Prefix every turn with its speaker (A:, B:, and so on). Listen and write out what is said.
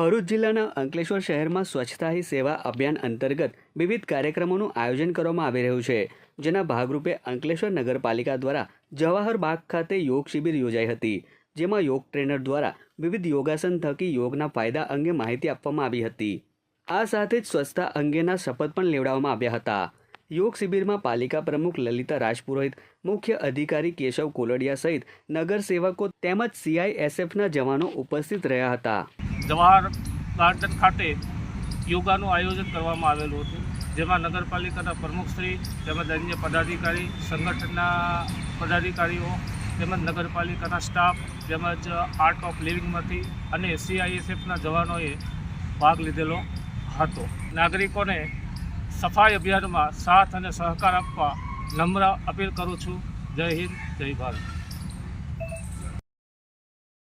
A: ભરૂચ જિલ્લાના અંકલેશ્વર શહેરમાં સ્વચ્છતા હી સેવા અભિયાન અંતર્ગત વિવિધ કાર્યક્રમોનું આયોજન કરવામાં આવી રહ્યું છે, જેના ભાગરૂપે અંકલેશ્વર નગરપાલિકા દ્વારા જવાહર બાગ ખાતે યોગ શિબિર યોજાઈ હતી, જેમાં યોગ ટ્રેનર દ્વારા વિવિધ યોગાસન થકી યોગના ફાયદા અંગે માહિતી આપવામાં આવી હતી. આ સાથે જ સ્વચ્છતા અંગેના શપથ પણ લેવડાવવામાં આવ્યા હતા. યોગ શિબિરમાં પાલિકા પ્રમુખ લલિતા રાજપુરોહિત, મુખ્ય અધિકારી કેશવ કોલડિયા સહિત નગરસેવકો તેમજ સીઆઈએસએફના જવાનો ઉપસ્થિત રહ્યા હતા.
B: જવાહર ગાર્ડન ખાતે યોગાનું આયોજન કરવામાં આવેલું હતું. જેમાં નગરપાલિકાના પ્રમુખશ્રી તેમજ અન્ય પદાધિકારી, સંગઠનના પદાધિકારીઓ તેમજ નગરપાલિકાના સ્ટાફ તેમજ આર્ટ ઓફ લિવિંગમાંથી અને સીઆઈએસએફના જવાનોએ ભાગ લીધેલો હતો. નાગરિકોને સફાઈ અભિયાનમાં સાથ અને સહકાર આપવા નમ્ર અપીલ કરું છું. જય હિન્દ, જય ભારત.